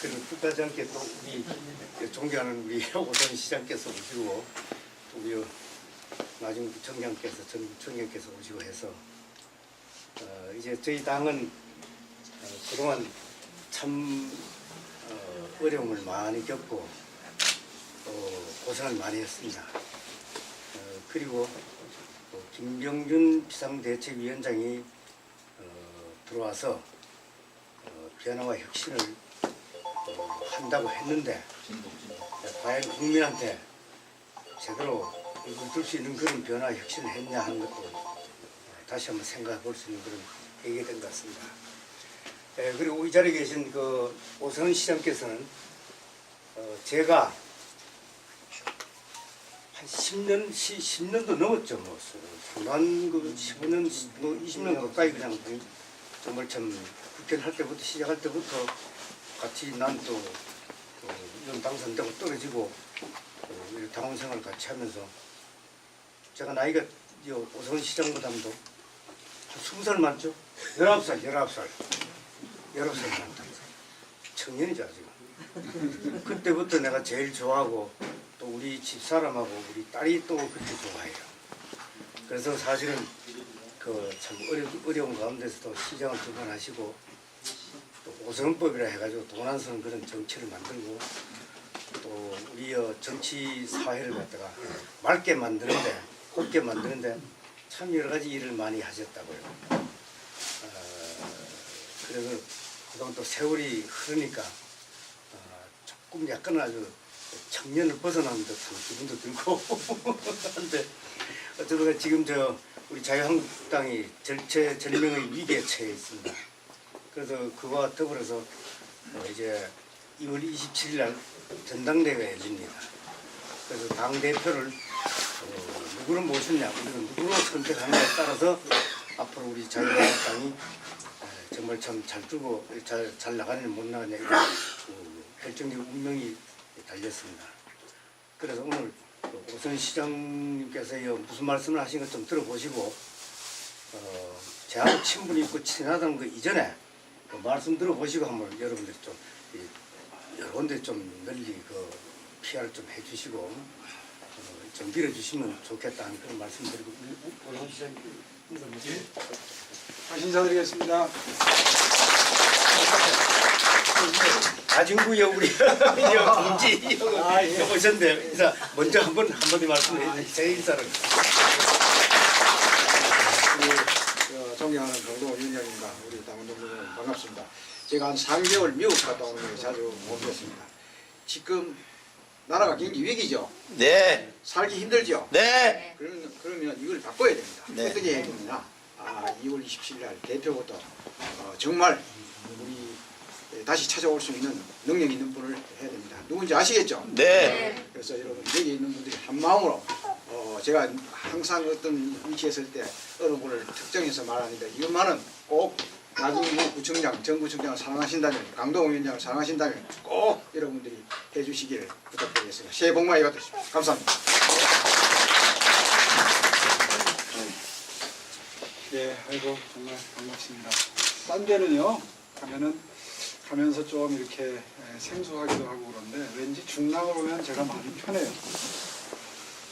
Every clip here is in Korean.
그리고 뜻하지 않게 또 우리 존경하는 우리 오선 시장께서 오시고 또 우리 나중 부총장께서 전 부총장께서 오시고 해서 어, 이제 저희 당은 어, 그동안 참 어, 어려움을 많이 겪고 또 고생을 많이 했습니다. 어, 그리고 또 김병준 비상대책위원장이 어, 들어와서 어, 변화와 혁신을 어, 한다고 했는데 과연 국민한테 제대로 이걸 줄수 있는 그런 변화 혁신을 했냐 하는 것도 어, 다시 한번 생각해 볼 수 있는 그런 계기가 된 것 같습니다. 예, 그리고 이 자리에 계신 그 오성은 시장께서는 어, 제가 한 10년, 10, 년도 넘었죠. 뭐, 상당한 그 15년, 뭐 20년 가까이 그냥 그 정말 참 국회를 할 때부터 시작할 때부터 같이 난또 이런 당선되고 떨어지고 어, 이 당원 생활 같이 하면서 제가 나이가 이 오성훈 시장보다도 한 20살 많죠? 19살, 19살. 19살 많다. 청년이죠, 아직. 그때부터 내가 제일 좋아하고 또 우리 집 사람하고 우리 딸이 또 그렇게 좋아해요. 그래서 사실은 그 참 어려, 어려운 가운데서도 시장을 두번 하시고 또 오선법이라 해가지고 쓰는 그런 정치를 만들고 또 우리 어, 정치 사회를 갖다가 맑게 만드는데 곱게 만드는데 참 여러 가지 일을 많이 하셨다고요. 어, 그래서 그동안 또 세월이 흐르니까 어, 조금 약간 아주 청년을 벗어난 듯한 기분도 들고 한데 어쨌든 지금 저 우리 자유한국당이 절체절명의 위기에 처해 있습니다. 그래서 그와 더불어서 어, 이제 2월 27일 날 전당대회가 열립니다. 그래서 당 대표를 어, 누구를 모셨냐, 우리가 누구로 선택하느냐에 따라서 앞으로 우리 자유한국당이 에, 정말 참잘 두고 잘, 잘 나가느냐 못 나가느냐 이런 그 결정적 운명이 달렸습니다. 그래서 오늘 그 오선 시장님께서 이 무슨 말씀을 하신 것 좀 들어보시고 어, 제하고 친분이 있고 친하다는 거 이전에 그 말씀 들어보시고 한번 여러분들 좀 이, 여러 군데 좀 널리 그 PR을 좀 해주시고 어, 좀 밀어주시면 좋겠다 하는 그런 말씀 드리고. 오선 시장님 인사 먼저 다시 인사드리겠습니다. 아진구요 우리 여 공지 아, 예. 오셨는데 인사 먼저 한번 한마디 말씀해 주세요. 제 인사를. 우리 어, 존경하는 강동원 위원장님과 우리 반갑습니다. 제가 한 3개월 미국 갔다 오는 걸 자주 못 뵀습니다. 지금 나라가 경기 위기죠. 네, 살기 힘들죠. 네, 그러면, 그러면 이걸 바꿔야 됩니다. 네. 어떻게 해야 되느냐. 아, 2월 27일 날 대표부터 어, 정말 우리 예, 다시 찾아올 수 있는 능력 있는 분을 해야 됩니다. 누군지 아시겠죠? 네, 그래서 여러분 여기 있는 분들이 한 마음으로 어, 제가 항상 어떤 위치에 있을 때 어느 분을 특정해서 말하는데 이것만은 꼭 나중에 구청장, 정구청장을 사랑하신다면 강동원 위원장을 사랑하신다면 꼭 여러분들이 해주시기를 부탁드리겠습니다. 새해 복 많이 받으십시오. 감사합니다. 예, 아이고 정말 반갑습니다. 딴 데는요 가면은 가면서 좀 이렇게 에, 생소하기도 하고 그런데 왠지 중랑을 오면 제가 마음이 편해요.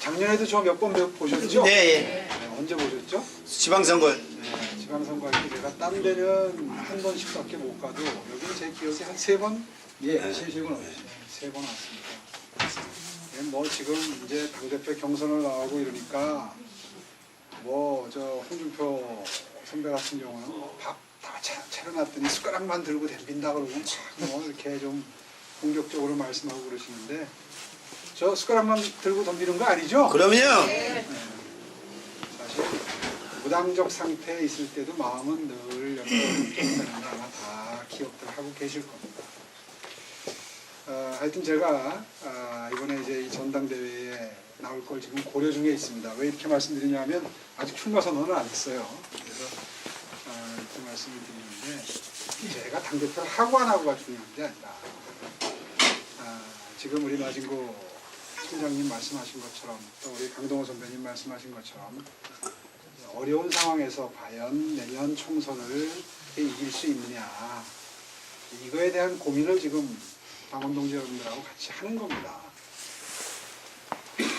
작년에도 저 몇 번 보셨죠? 네, 예. 네, 언제 보셨죠? 지방선거 네, 지방선거 할때 제가 딴 데는 한 번씩밖에 못 가도 여기 제 기억에 한 세 번, 예. 세시군 세번 왔습니다. 예, 뭐 지금 이제 당대표 경선을 나오고 이러니까 뭐 저 홍준표 선배 같은 경우는 밥다 차려놨더니 숟가락만 들고 덤빈다 그러고 막뭐 이렇게 좀 공격적으로 말씀하고 그러시는데 저 숟가락만 들고 덤비는 거 아니죠? 그럼요. 사실 무당적 상태에 있을 때도 마음은 늘걸 아마 다 기억들 하고 계실 겁니다. 어, 하여튼 제가 아, 이번에 이제 이 전당대회에 나올 걸 지금 고려 중에 있습니다. 왜 이렇게 말씀드리냐면 아직 출마 선언을 안 했어요. 그래서 아, 이렇게 말씀을 드리는데 제가 당대표를 하고 안 하고가 중요한 게 아니라 아, 지금 우리 마진고 총장님 말씀하신 것처럼 또 우리 강동호 선배님 말씀하신 것처럼 어려운 상황에서 과연 내년 총선을 이길 수 있느냐 이거에 대한 고민을 지금 강원동지 여러분들하고 같이 하는 겁니다.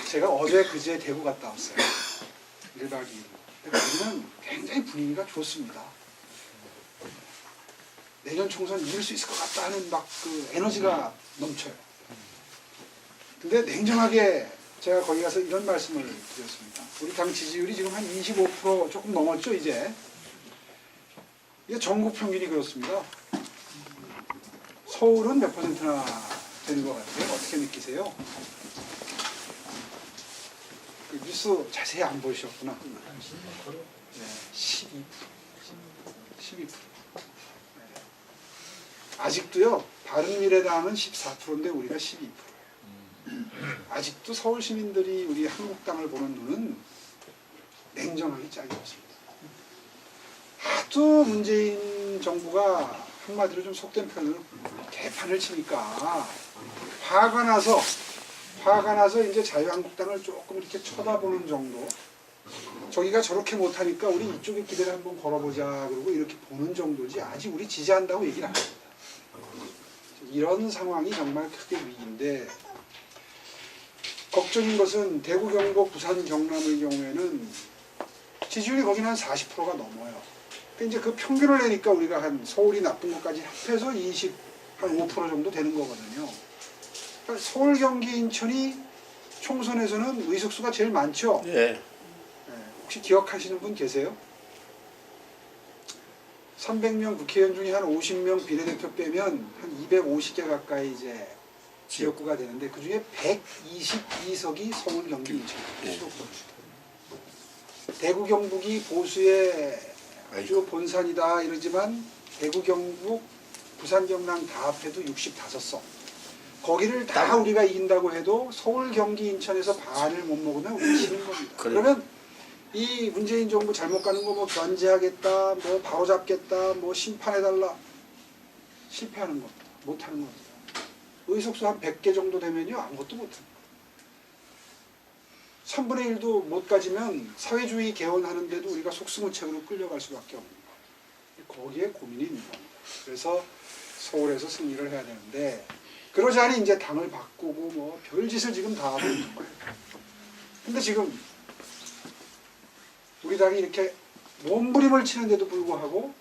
제가 어제 그제 대구 갔다 왔어요. 1박 2일. 근데 거기는 굉장히 분위기가 좋습니다. 내년 총선 이길 수 있을 것 같다 하는 막 그 에너지가 넘쳐요. 근데 냉정하게 제가 거기 가서 이런 말씀을 드렸습니다. 우리 당 지지율이 지금 한 25% 조금 넘었죠, 이제. 이게 전국 평균이 그렇습니다. 서울은 몇 퍼센트나 되는 것 같아요? 어떻게 느끼세요? 그 뉴스 자세히 안 보셨구나. 네, 12%. 12%. 네. 아직도요, 바른미래당은 14%인데 우리가 12%. 아직도 서울 시민들이 우리 한국당을 보는 눈은 냉정하게 짝이 없습니다. 하도 문재인 정부가 한마디로 좀 속된 표현으로 개판을 치니까 화가 나서 화가 나서 이제 자유한국당을 조금 이렇게 쳐다보는 정도. 저기가 저렇게 못하니까 우리 이쪽에 기대를 한번 걸어보자 그러고 이렇게 보는 정도지 아직 우리 지지한다고 얘기를 안 합니다. 이런 상황이 정말 크게 위기인데 걱정인 것은 대구, 경북, 부산, 경남의 경우에는 지지율이 거기는 한 40%가 넘어요. 이제 그 평균을 내니까 우리가 한 서울이 나쁜 것까지 합해서 20, 한 5% 정도 되는 거거든요. 그러니까 서울, 경기, 인천이 총선에서는 의석수가 제일 많죠. 예. 네, 혹시 기억하시는 분 계세요? 300명 국회의원 중에 한 50명 비례대표 빼면 한 250개 가까이 이제 지역구가 되는데 그 중에 122석이 서울, 경기, 인천 네. 수도권입니다. 대구, 경북이 보수의 아주 본산이다 이러지만 대구, 경북, 부산, 경남 다 합해도 65석. 거기를 다 우리가 이긴다고 해도 서울, 경기, 인천에서 반을 못 먹으면 우리 지는 겁니다. 그래. 그러면 이 문재인 정부 잘못 가는 거 뭐 견제하겠다, 뭐 바로잡겠다, 뭐 심판해달라 실패하는 겁니다. 못하는 겁니다. 의석수 한 100개 정도 되면요 아무것도 못합니다. 3분의 1도 못 가지면 사회주의 개헌하는데도 우리가 속수무책으로 끌려갈 수밖에 없는 거예요. 거기에 고민이 있는 겁니다. 그래서 서울에서 승리를 해야 되는데 그러지 않으니 이제 당을 바꾸고 뭐 별짓을 지금 다 하고 있는 거예요. 근데 지금 우리 당이 이렇게 몸부림을 치는데도 불구하고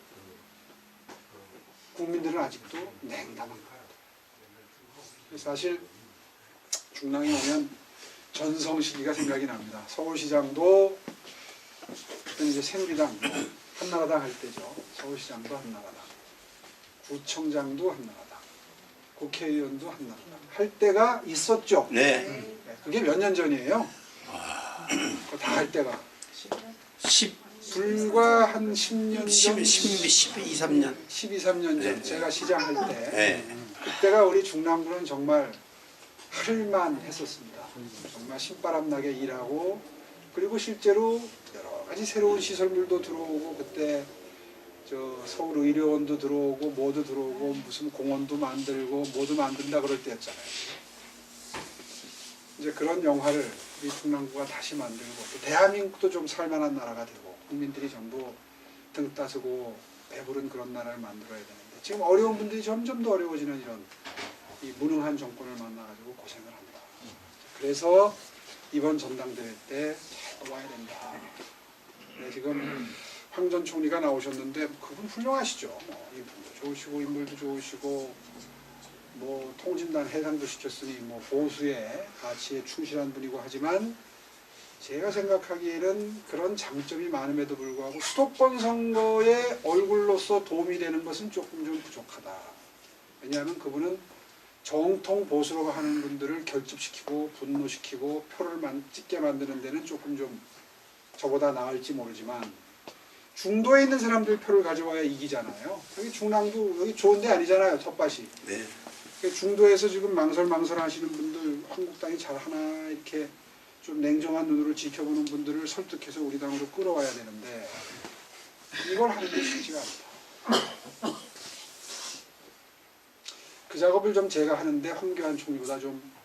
국민들은 아직도 냉담한 거예요. 사실 중랑에 오면 전성 시기가 생각이 납니다. 서울시장도 그때 이제 새누리당, 한나라당 할 때죠. 서울시장도 한나라당, 구청장도 한나라당, 국회의원도 한나라당 할 때가 있었죠. 네. 네, 그게 몇 년 전이에요. 다 할 때가 10, 불과 한 10년 10, 전, 12, 12, 3년. 12, 13년 전 네. 제가 시장할 때 네. 그때가 우리 중남부는 정말 할만 했었습니다. 정말 신바람 나게 일하고 그리고 실제로 여러 가지 새로운 시설물도 들어오고 그때 저 서울 의료원도 들어오고 뭐도 들어오고 무슨 공원도 만들고 뭐도 만든다 그럴 때였잖아요. 이제 그런 영화를 우리 중남부가 다시 만들고 또 대한민국도 좀 살만한 나라가 되고 국민들이 전부 등 따스고 배부른 그런 나라를 만들어야 되는데 지금 어려운 분들이 점점 더 어려워지는 이런 이 무능한 정권을 만나가지고 고생을 합니다. 그래서 이번 전당대회 때잘 와야 된다. 네, 지금 황 전 총리가 나오셨는데 그분 훌륭하시죠. 뭐 이분도 좋으시고 인물도 좋으시고 뭐 통진단 해상도 시켰으니 뭐 보수의 가치에 충실한 분이고 하지만 제가 생각하기에는 그런 장점이 많음에도 불구하고 수도권 선거의 얼굴로서 도움이 되는 것은 조금 좀 부족하다. 왜냐하면 그분은 정통 보수로 하는 분들을 결집시키고 분노시키고 표를 만, 찍게 만드는 데는 조금 좀 저보다 나을지 모르지만 중도에 있는 사람들 표를 가져와야 이기잖아요. 여기 중랑도 여기 좋은 데 아니잖아요. 텃밭이. 네. 그 중도에서 지금 망설망설 하시는 분들 한국당이 잘 하나 이렇게 좀 냉정한 눈으로 지켜보는 분들을 설득해서 우리 당으로 끌어와야 되는데 이걸 하는 게 쉽지가 않다. 그 작업을 좀 제가 하는데 황교안 총리보다 좀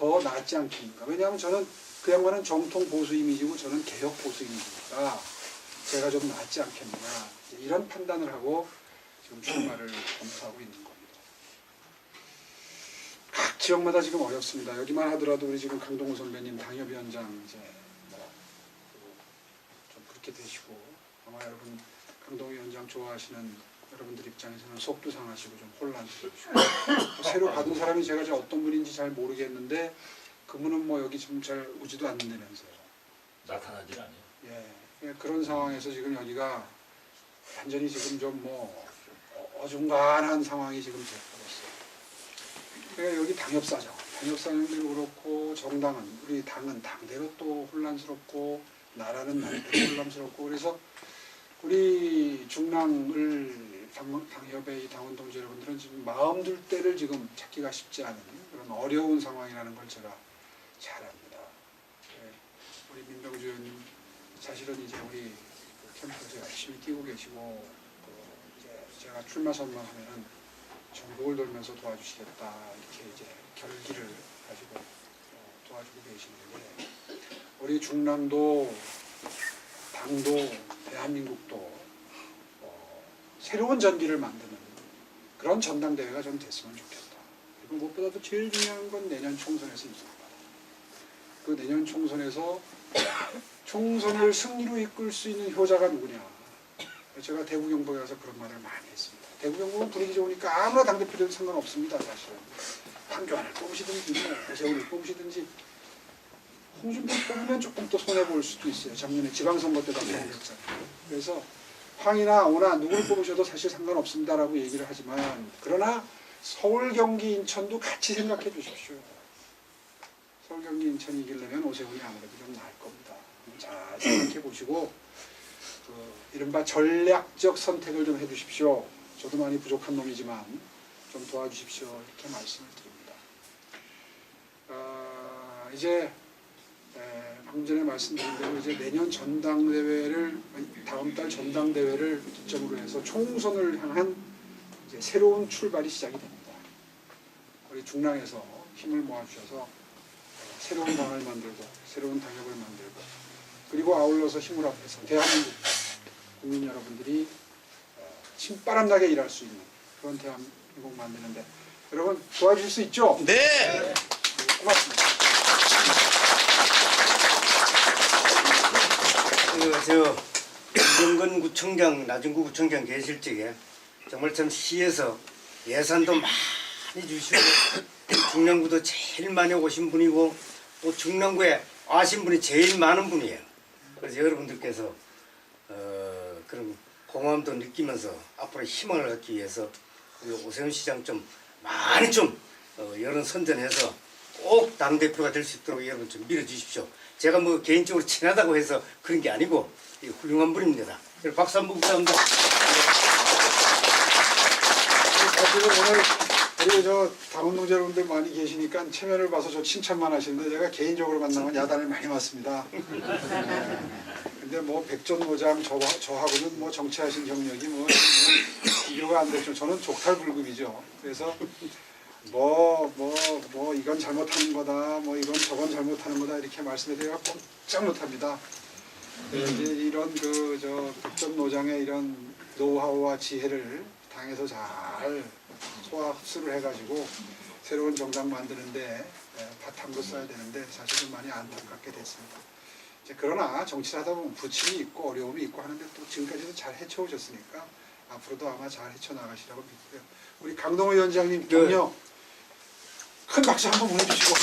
더 낫지 않겠는가. 왜냐하면 저는 그 양반은 정통 보수 이미지고 저는 개혁 보수 이미지니까 제가 좀 낫지 않겠느냐. 이런 판단을 하고 지금 출마를 검토하고 있는 겁니다. 지역마다 지금 어렵습니다. 여기만 하더라도 우리 지금 강동호 선배님 당협위원장 이제 뭐좀 그렇게 되시고 아마 여러분 강동호 위원장 좋아하시는 여러분들 입장에서는 속도 상하시고 좀 혼란스러우시고 또 새로 받은 사람이 제가 어떤 분인지 잘 모르겠는데 그분은 뭐 여기 지금 잘 오지도 않는다면서요. 나타나질 않아요. 예, 예, 그런 상황에서 지금 여기가 완전히 지금 좀 뭐 어중간한 상황이 지금 되고 있어요. 그러니까 여기 당협사정, 당협사정도 그렇고 정당은 우리 당은 당대로 또 혼란스럽고 나라는 나라대로 혼란스럽고 그래서 우리 중랑을 당, 당협의 이 당원 동지 여러분들은 지금 마음 둘 때를 지금 찾기가 쉽지 않은 그런 어려운 상황이라는 걸 제가 잘 압니다. 예, 우리 민병주 의원님 사실은 이제 우리 그 캠프에서 열심히 뛰고 계시고 그 이제 제가 출마 선언하면은 전국을 돌면서 도와주시겠다 이렇게 이제 결기를 가지고 어, 도와주고 계시는데 우리 중랑도 당도 대한민국도 어, 새로운 전기를 만드는 그런 전당대회가 좀 됐으면 좋겠다. 그리고 무엇보다도 제일 중요한 건 내년 총선에서 있습니다. 그 내년 총선에서 총선을 승리로 이끌 수 있는 효자가 누구냐. 제가 대구 경북에 가서 그런 말을 많이 했습니다. 대구 경북은 분위기 좋으니까 아무나 당대표돼도 상관없습니다. 사실은. 황교안을 뽑으시든지 뭐 오세훈을 뽑으시든지 홍준표 뽑으면 조금 또 손해볼 수도 있어요. 작년에 지방선거 때도 그랬잖아요. 그래서 황이나 오나 누구를 뽑으셔도 사실 상관없습니다라고 얘기를 하지만 그러나 서울, 경기, 인천도 같이 생각해 주십시오. 서울, 경기, 인천이 이기려면 오세훈이 아무래도 좀 나을 겁니다. 잘 생각해 보시고 그 이른바 전략적 선택을 좀 해주십시오. 저도 많이 부족한 놈이지만 좀 도와주십시오. 이렇게 말씀을 드립니다. 아, 이제 에, 방금 전에 말씀드린 대로 이제 내년 전당대회를 다음 달 전당대회를 기점으로 해서 총선을 향한 새로운 출발이 시작이 됩니다. 우리 중랑에서 힘을 모아주셔서 어, 새로운 당을 만들고 새로운 당협을 만들고 그리고 아울러서 힘을 합해서 대한민국 국민 여러분들이 어, 신바람나게 일할 수 있는 그런 대한민국 만드는데 여러분 도와주실 수 있죠? 네. 고맙습니다. 그저 김정근 구청장, 나중구 구청장 계실 적에 정말 참 시에서 예산도 많이 주시고 중랑구도 제일 많이 오신 분이고 또 중랑구에 아신 분이 제일 많은 분이에요. 그래서 여러분들께서 어, 그런 공감도 느끼면서 앞으로 희망을 갖기 위해서 우리 오세훈 시장 좀 많이 좀 어, 여론 선전해서 꼭 당대표가 될 수 있도록 여러분 좀 밀어주십시오. 제가 뭐 개인적으로 친하다고 해서 그런 게 아니고 이 훌륭한 분입니다. 박수 한번 부탁합니다. 사실은 오늘 우리 저 당원동지 여러분들 많이 계시니까 체면을 봐서 저 칭찬만 하시는데 제가 개인적으로 만나면 야단을 많이 맞습니다. 네. 근데 뭐 백전노장 저, 저하고는 뭐 정치하신 경력이 뭐, 뭐 비교가 안 되죠. 저는 족탈불급이죠. 그래서 뭐 뭐 뭐 이건 잘못하는 거다, 뭐 이건 저건 잘못하는 거다 이렇게 말씀드리기가 꼼짝 못 합니다. 네, 이제 이런 그 저 백전 노장의 이런 노하우와 지혜를 당에서 잘 소화 흡수를 해가지고 새로운 정당 만드는데 에, 바탕도 써야 되는데 사실은 많이 안타깝게 됐습니다. 이제 그러나 정치를 하다 보면 부침이 있고 어려움이 있고 하는데 또 지금까지도 잘 헤쳐오셨으니까 앞으로도 아마 잘 헤쳐나가시라고 믿고요. 우리 강동호 위원장님 네. 격려 큰 박수 한번 보내주시고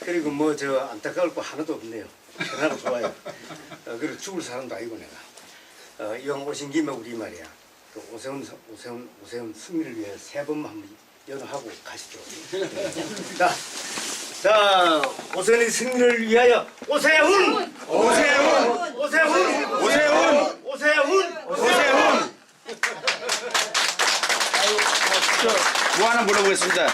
그리고 뭐 저 안타까울 거 하나도 없네요. 하나도 좋아요. 어, 그리고 죽을 사람도 아니고 내가. 어, 이왕 오신 김에 우리 말이야. 그 오세훈 선- 오세훈 오세훈 승리를 위해 세 번만 한번 연호하고 가시죠. 자, 자 오세훈의 승리를 위하여 오세훈, 오세훈, 오세훈, 오세훈, 오세훈, 오세훈. 뭐 하나 물어보겠습니다.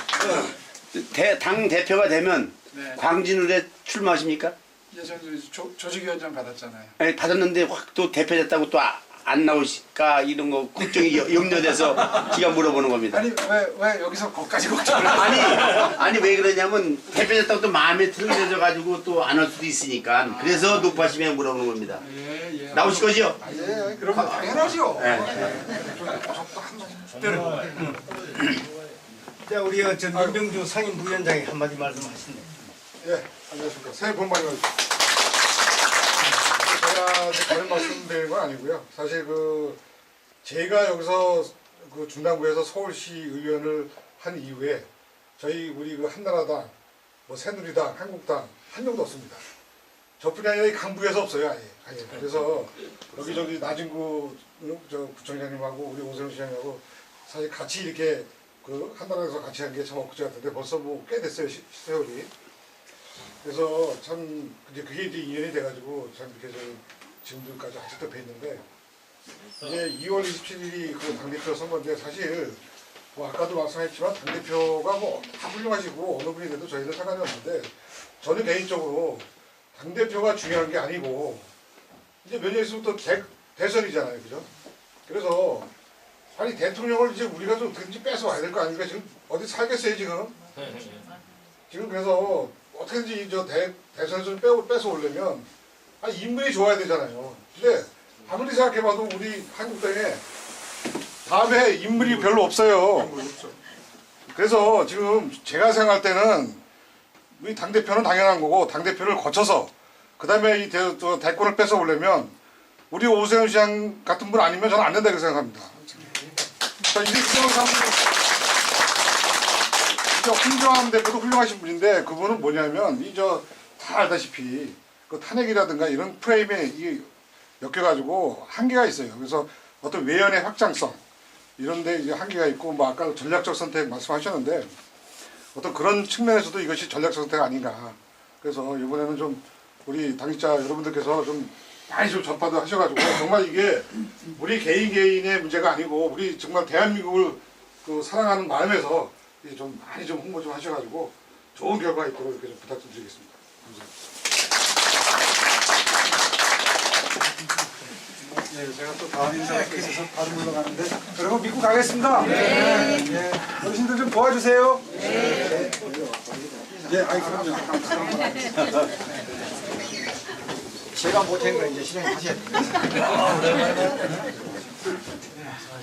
대, 당 대표가 되면 네. 광진을에 출마하십니까? 예전 조, 조직위원장 받았잖아요. 아니, 받았는데 확 또 대표됐다고 또 안 나오실까 이런 거 걱정이 여- 염려돼서 제가 물어보는 겁니다. 아니 왜 왜 여기서 거기까지 걱정을 아니 아니 왜 그러냐면 대표됐다고 또 마음에 들어져 가지고 또안할 수도 있으니까 그래서 높아시면 물어보는 겁니다. 예, 예. 나오실 거죠? 아, 예, 그럼 당연하죠. 예. 예, 자 우리 어, 저 민병주 상임 부위원장이 한마디 말씀하시네. 예, 안녕하십니까. 새해 복 많이 받으십시오. 제가 다른 말씀드리는 건 아니고요. 사실 그 제가 여기서 그 중남구에서 서울시 의원을 한 이후에 저희 우리 그 한나라당, 뭐 새누리당, 한국당 한 명도 없습니다. 저뿐이 아니라 이 강북에서 없어요, 아예. 아예. 그래서 여기저기 나진구 저 구청장님하고 우리 오세훈 시장하고 사실 같이 이렇게 그 한나라에서 같이 한 게 참 엊그제 같은데 벌써 뭐 꽤 됐어요, 시- 세월이. 그래서 참 이제 그게 이제 인연이 돼가지고 참 이렇게 저 지금까지 아직도 뵀는데 이제 2월 27일이 그 당대표 선거인데 사실 뭐 아까도 말씀했지만 당대표가 뭐 다 훌륭하시고 어느 분이 돼도 저희는 상관이 없는데 저는 개인적으로 당대표가 중요한 게 아니고 이제 몇 년 있으면 또 대, 대선이잖아요. 그죠? 그래서 아니 대통령을 이제 우리가 좀 어떻게든지 뺏어와야 될 거 아닙니까? 지금 어디 살겠어요 지금? 지금 그래서 어떻게든지 저 대, 대선에서 빼, 뺏어오려면 아 인물이 좋아야 되잖아요. 근데 아무리 생각해봐도 우리 한국당에 다음에 인물이 별로 없어요. 그래서 지금 제가 생각할 때는 우리 당대표는 당연한 거고 당대표를 거쳐서 그 다음에 이 대, 저 대권을 뺏어오려면 우리 오세훈 시장 같은 분 아니면 저는 안 된다 이렇게 생각합니다. 자, 이제 그런 사람들 진짜 홍정한 대표도 훌륭하신 분인데 그분은 뭐냐면 이 저 다 알다시피 그 탄핵이라든가 이런 프레임에 이 엮여가지고 한계가 있어요. 그래서 어떤 외연의 확장성 이런데 이제 한계가 있고 뭐 아까 전략적 선택 말씀하셨는데 어떤 그런 측면에서도 이것이 전략적 선택 아닌가. 그래서 이번에는 좀 우리 당직자 여러분들께서 좀 많이 좀 전파도 하셔가지고 정말 이게 우리 개인 개인의 문제가 아니고 우리 정말 대한민국을 그 사랑하는 마음에서 좀 많이 좀 홍보 좀 하셔가지고 좋은 결과 있도록 이렇게 좀 부탁 좀 드리겠습니다. 감사합니다. 네, 제가 또 다음 인사가 있어서 바로 물러가는데 여러분 믿고 가겠습니다. 네. 네. 어르신들 좀 도와주세요. 네. 네, 아이 그럼요. 제가 못한 거 이제 시장님 하셔야 돼요.